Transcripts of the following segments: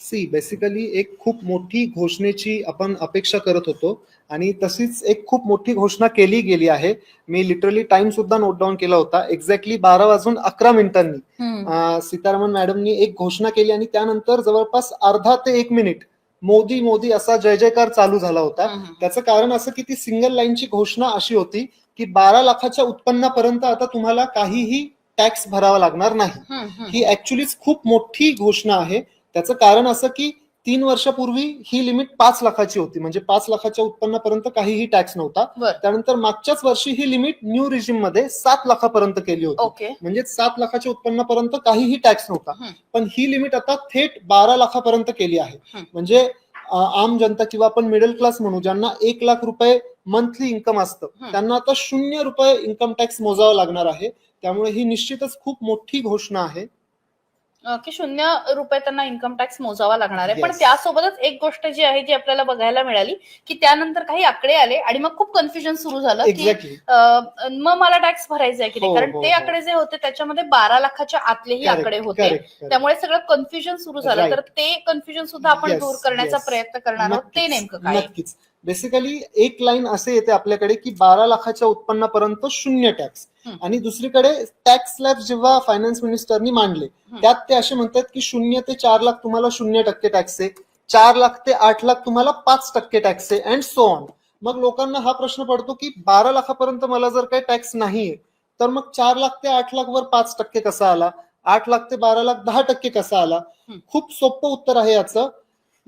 See basically एक खूप मोठी घोषणेची आपण अपेक्षा करत होतो आणि तशीच एक खूप मोठी घोषणा केली गेली आहे. मी लिटरली टाइम सुद्धा नोट डाऊन केला होता. एक्झॅक्टली बारा वाजून अकरा मिनिटांनी. सीतारामन मॅडमनी एक घोषणा केली आणि त्यानंतर जवळपास अर्धा ते एक मिनिट मोदी मोदी असा जय जयकार चालू झाला होता. त्याचं कारण असं की ती सिंगल लाईनची घोषणा अशी होती की बारा लाखाच्या उत्पन्नापर्यंत आता तुम्हाला काहीही टॅक्स भरावा लागणार नाही. ही ऍक्च्युलीच खूप मोठी घोषणा आहे. त्याचं कारण असं की तीन वर्षापूर्वी ही लिमिट पाच लाखाची होती. म्हणजे पाच लाखाच्या उत्पन्नापर्यंत काहीही टॅक्स नव्हता. त्यानंतर मागच्याच वर्षी ही लिमिट न्यू रिजिममध्ये सात लाखापर्यंत केली होती. म्हणजे सात लाखाच्या उत्पन्नापर्यंत काहीही टॅक्स नव्हता. पण ही लिमिट आता थेट बारा लाखापर्यंत केली आहे. म्हणजे आम जनता किंवा आपण मिडल क्लास म्हणू ज्यांना एक लाख रुपये मंथली इन्कम असतं. त्यांना आता शून्य रुपये इन्कम टॅक्स मोजावा लागणार आहे. त्यामुळे ही निश्चितच खूप मोठी घोषणा आहे. की शून्य रुपये त्यांना इन्कम टॅक्स मोजावा लागणार आहे. पण Yes. त्यासोबतच एक गोष्ट जी आहे जी आपल्याला बघायला मिळाली की त्यानंतर काही आकडे आले आणि मग खूप कन्फ्युजन सुरू झालं की मग मला टॅक्स भरायचा आहे की नाही? हो, कारण हो, ते हो. आकडे जे होते त्याच्यामध्ये बारा लाखाच्या आतलेही आकडे होते. त्यामुळे सगळं कन्फ्युजन सुरू झालं. तर ते कन्फ्युजन सुद्धा आपण दूर करण्याचा. प्रयत्न करणार आहोत. ते नेमकं काय बेसिकली एक लाईन असे येते आपल्याकडे की बारा लाखाच्या उत्पन्नापर्यंत शून्य टॅक्स. आणि दुसरीकडे टॅक्स स्लॅब जेव्हा फायनान्स मिनिस्टरनी मांडले. त्यात ते असे म्हणतात की शून्य ते चार लाख तुम्हाला शून्य टक्के टॅक्स आहे चार लाख ते आठ लाख तुम्हाला पाच टक्के टॅक्स आहे अँड सो ऑन मग लोकांना हा प्रश्न पडतो की बारा लाखापर्यंत मला जर काही टॅक्स नाहीये तर मग चार लाख ते आठ लाख वर पाच टक्के कसा आला आठ लाख ते बारा लाख दहा टक्के कसा आला. खूप सोपं उत्तर आहे याचं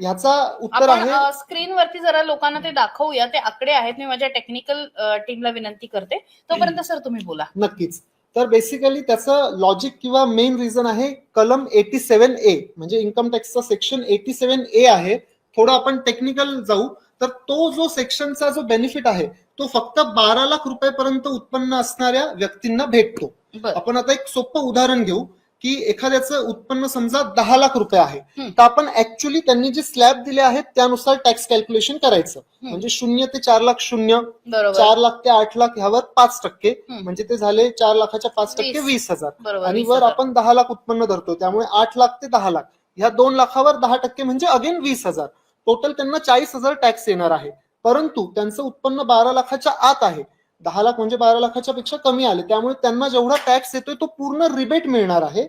ह्याचा उत्तर आहे स्क्रीनवरती जरा लोकांना ते दाखवूया. ते आकडे आहेत. मी माझ्या टेक्निकल टीमला विनंती करते. तोपर्यंत सर तुम्ही बोला. नक्कीच. तर बेसिकली त्याचं लॉजिक किंवा मेन रिझन आहे कलम एटी सेव्हन ए म्हणजे इन्कम टॅक्सचा सेक्शन एटी सेव्हन ए आहे. थोडं आपण टेक्निकल जाऊ. तर तो जो सेक्शनचा जो बेनिफिट आहे तो फक्त बारा लाख रुपयेपर्यंत उत्पन्न असणाऱ्या व्यक्तींना भेटतो. आपण आता एक सोपं उदाहरण घेऊ. की एखाद्याचं उत्पन्न समजा दहा लाख रुपये आहे. तर आपण ऍक्च्युली त्यांनी जे स्लॅब दिले आहेत त्यानुसार टॅक्स कॅल्क्युलेशन करायचं म्हणजे शून्य ते चार लाख शून्य चार लाख ते आठ लाख ह्यावर पाच टक्के. म्हणजे ते झाले चार लाखाच्या पाच टक्के वीस. हजार आणि वर. आपण दहा लाख उत्पन्न धरतो त्यामुळे आठ लाख ते दहा लाख ह्या दोन लाखावर दहा टक्के म्हणजे अगेन वीस हजार टोटल त्यांना चाळीस हजार टॅक्स येणार आहे परंतु त्यांचं उत्पन्न बारा लाखाच्या आत आहे दहा लाख म्हणजे बारा लाखाच्या पेक्षा कमी आले त्यामुळे त्यांना जेवढा टॅक्स येतोय तो पूर्ण रिबेट मिळणार आहे.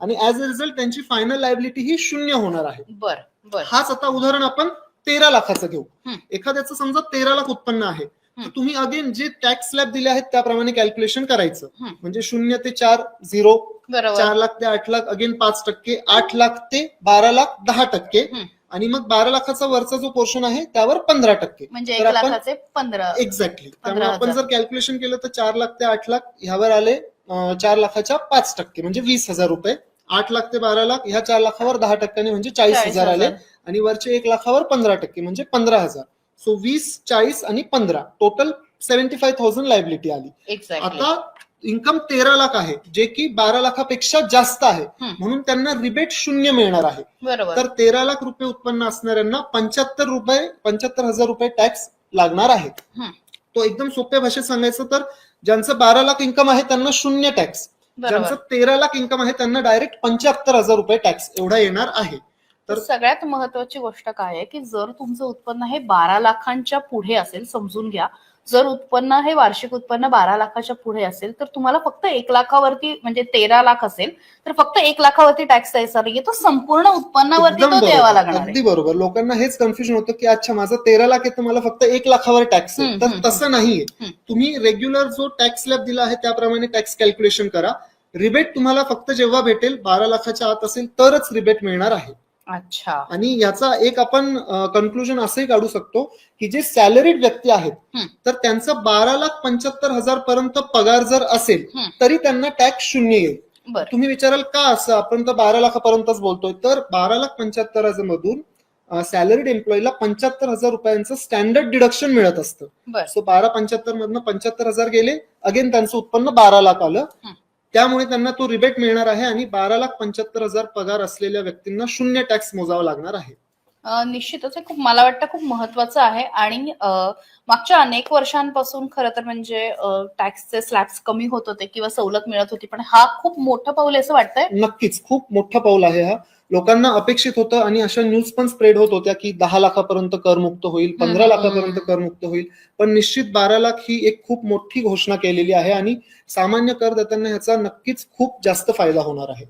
आणि ऍज अ रिझल्ट त्यांची फायनल लायबिलिटी ही शून्य होणार आहे बर बर हाच आता उदाहरण आपण तेरा लाखाचं घेऊ. एखाद्याचं समजा तेरा लाख उत्पन्न आहे तर. तुम्ही अगेन जे टॅक्स स्लॅब दिले आहेत त्याप्रमाणे कॅल्क्युलेशन करायचं. म्हणजे शून्य ते चार झिरो चार लाख ते आठ लाख अगेन पाच टक्के आठ लाख ते बारा लाख दहा टक्के. आणि मग बारा लाखाचा वरचा जो पोर्शन आहे त्यावर पंधरा टक्के. म्हणजे एक लाखाचे पंधरा एक्झॅक्टली त्यामुळे आपण. जर कॅल्क्युलेशन केलं तर चार लाख ते आठ लाख ह्यावर आले चार लाखाच्या पाच टक्के म्हणजे वीस हजार रुपये. आठ लाख ते बारा लाख ह्या चार लाखावर दहा टक्क्याने म्हणजे चाळीस हजार आले. आणि वरचे एक लाखावर पंधरा टक्के म्हणजे पंधरा हजार. सो वीस चाळीस आणि पंधरा. Total seventy five thousand liability आली आता इन्कम तेरा लाख आहे जे की बारा लाखापेक्षा जास्त आहे. म्हणून त्यांना रिबेट शून्य मिळणार आहे. बरोबर. तर तेरा लाख रुपये उत्पन्न असणाऱ्यांना पंच्याहत्तर रुपये पंच्याहत्तर हजार रुपये टॅक्स लागणार आहे. तो एकदम सोप्या भाषेत सांगायचं तर ज्यांचं बारा लाख इन्कम आहे त्यांना शून्य टॅक्स बरोबर. ज्यांचं तेरा लाख इन्कम आहे त्यांना डायरेक्ट पंच्याहत्तर हजार रुपये टॅक्स एवढा येणार आहे. तर तर- सगळ्यात महत्वाची गोष्ट काय आहे की जर तुमचं उत्पन्न हे बारा लाखांच्या पुढे असेल समजून घ्या जर उत्पन्न हे वार्षिक उत्पन्न बारा लाखाच्या पुढे असेल तर तुम्हाला फक्त एक लाखावरती म्हणजे तेरा लाख असेल तर फक्त एक लाखावरती टॅक्स द्यायचा नाहीये तो संपूर्ण उत्पन्नावरती तो द्यावा लागणार अगदी बरोबर. लोकांना हेच कन्फ्युजन होतं की अच्छा माझं तेरा लाख आहे तर मला फक्त एक लाखावर टॅक्स आहे. तर तसं नाहीये. तुम्ही रेग्युलर जो टॅक्स स्लॅब दिला आहे त्याप्रमाणे टॅक्स कॅल्क्युलेशन करा. रिबेट तुम्हाला फक्त जेव्हा भेटेल बारा लाखाच्या आत असेल तरच रिबेट मिळणार आहे. अच्छा. आणि याचा एक आपण कन्क्लुजन असंही काढू शकतो की जे सॅलरीड व्यक्ती आहेत. तर त्यांचा बारा लाख पंच्याहत्तर हजार पर्यंत पगार जर असेल. तरी त्यांना टॅक्स शून्य येईल. तुम्ही विचाराल का असं? आपण तर बारा लाखापर्यंतच बोलतोय. तर बारा लाख पंच्याहत्तर हजार मधून सॅलरीड एम्प्लॉईला पंच्याहत्तर हजार रुपयांचं स्टँडर्ड डिडक्शन मिळत असतं. सो बारा पंच्याहत्तर मधनं पंच्याहत्तर हजार गेले. अगेन त्यांचं उत्पन्न बारा लाख आलं. त्यामुळे त्यांना तो रिबेट मिळणार आहे आणि बारा लाख पंच्याहत्तर हजार पगार असलेल्या व्यक्तींना शून्य टॅक्स मोजावा लागणार आहे. निश्चितच हे खूप मला वाटतं खूप महत्वाचं आहे आणि मागच्या अनेक वर्षांपासून खरं तर म्हणजे टॅक्सचे स्लॅब्स कमी होत होते किंवा सवलत मिळत होती पण हा खूप मोठं पाऊल आहे असं वाटतंय? नक्कीच खूप मोठं पाऊल आहे हा. लोकांना अपेक्षित होतं आणि अशा न्यूज पण स्प्रेड होत होत्या की दहा लाखापर्यंत करमुक्त होईल पंधरा. लाखापर्यंत करमुक्त होईल पण निश्चित बारा लाख ही एक खूप मोठी घोषणा केलेली आहे आणि सामान्य करदात्यांना ह्याचा नक्कीच खूप जास्त फायदा होणार आहे